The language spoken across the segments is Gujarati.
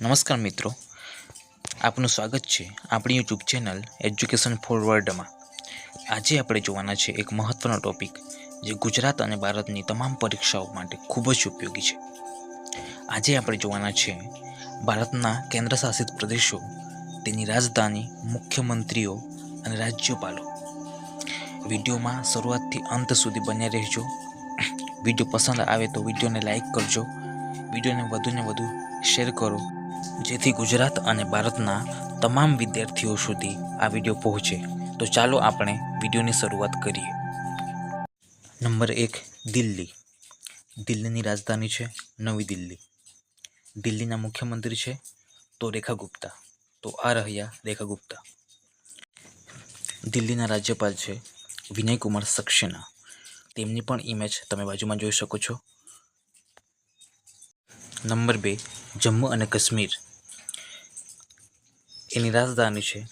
નમસ્કાર મિત્રો. આપનું સ્વાગત છે આપણી યુટ્યુબ ચેનલ એજ્યુકેશન ફોરવર્ડમાં આજે આપણે જોવાના છે એક મહત્ત્વનો ટોપિક જે ગુજરાત અને ભારતની તમામ પરીક્ષાઓ માટે ખૂબ જ ઉપયોગી છે. આજે આપણે જોવાના છે ભારતના કેન્દ્રશાસિત પ્રદેશો, તેની રાજધાની, મુખ્યમંત્રીઓ અને રાજ્યપાલો. વિડીયોમાં શરૂઆતથી અંત સુધી બન્યા રહેજો. વીડિયો પસંદ આવે તો વિડીયોને લાઇક કરજો. વિડીયોને વધુને વધુ શેર કરો. જેથી ગુજરાત અને ભારતના તમામ વિદ્યાર્થીઓ સુધી આ વીડિયો પહોંચે. તો ચાલો આપણે વિડીયોની શરૂઆત કરીએ. નંબર એક, દિલ્હી. દિલ્હીની રાજધાની છે નવી દિલ્હી. દિલ્હીના મુખ્યમંત્રી છે તો રેખા ગુપ્તા. તો આ રહ્યા રેખા ગુપ્તા. દિલ્હીના રાજ્યપાલ છે વિનયકુમાર સક્સેના. તેમની પણ ઇમેજ તમે બાજુમાં જોઈ શકો છો. નંબર બે જમ્મુ અને કાશ્મીર. એની રાજધાની છે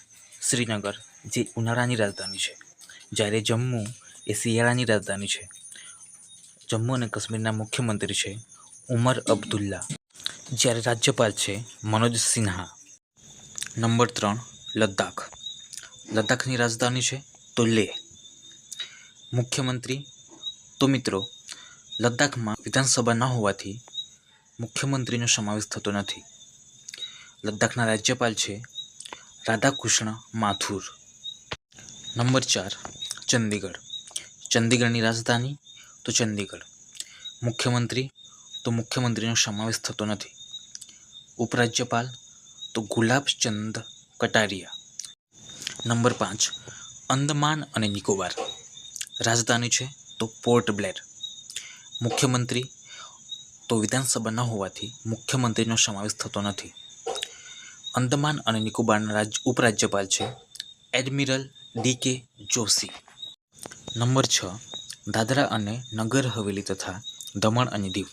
શ્રીનગર, જે ઉનાળાની રાજધાની છે. જ્યારે જમ્મુ એ શિયાળાની રાજધાની છે. જમ્મુ અને કાશ્મીરના મુખ્યમંત્રી છે ઉમર અબ્દુલ્લા. જ્યારે રાજ્યપાલ છે મનોજ સિન્હા. નંબર ત્રણ, લદ્દાખ. લદ્દાખની રાજધાની છે તો લેહ મુખ્યમંત્રી. તો મિત્રો, લદ્દાખમાં વિધાનસભા ન હોવાથી મુખ્યમંત્રીનો સમાવેશ થતો નથી. લદ્દાખના રાજ્યપાલ છે રાધાકૃષ્ણ માથુર. નંબર ચાર, ચંદીગઢ. ચંદીગઢની રાજધાની તો ચંદીગઢ. મુખ્યમંત્રી તો મુખ્યમંત્રીનો સમાવેશ થતો નથી. ઉપરાજ્યપાલ તો ગુલાબચંદ કટારિયા. નંબર પાંચ, અંદમાન અને નિકોબાર. રાજધાની છે તો પોર્ટ બ્લેર. મુખ્યમંત્રી તો વિધાનસભા ન હોવાથી મુખ્યમંત્રીનો સમાવેશ થતો નથી. અંદમાન અને નિકોબારના રાજ, ઉપરાજ્યપાલ છે એડમિરલ ડી કે જોશી. નંબર છ, દાદરા અને નગર હવેલી તથા દમણ અને દીવ.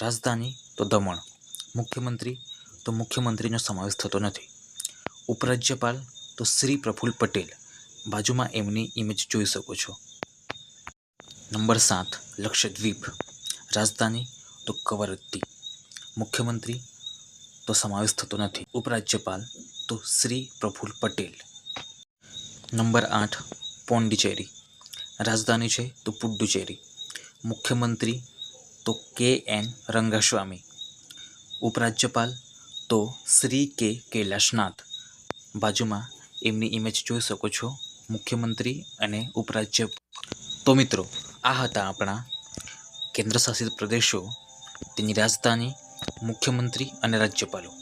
રાજધાની તો દમણ. મુખ્યમંત્રી તો મુખ્યમંત્રીનો સમાવેશ થતો નથી. ઉપરાજ્યપાલ તો શ્રી પ્રફુલ્લ પટેલ. બાજુમાં એમની ઇમેજ જોઈ શકો છો. નંબર સાત, લક્ષદ્વીપ. રાજધાની તો કવરત્તી મુખ્યમંત્રી તો સમાવેશ થતો નથી. ઉપરાજ્યપાલ તો શ્રી પ્રફુલ પટેલ. નંબર આઠ, પોંડિચેરી. રાજધાની છે તો પુડ્ડુચેરી મુખ્યમંત્રી તો કે એન રંગાસ્વામી. ઉપરાજ્યપાલ તો શ્રી કે કૈલાશનાથ. બાજુમાં એમની ઇમેજ જોઈ શકો છો, મુખ્યમંત્રી અને ઉપરાજ્ય તો મિત્રો, આ હતા આપણા કેન્દ્રશાસિત પ્રદેશો તેની રાજધાની મુખ્યમંત્રી અને રાજ્યપાલો.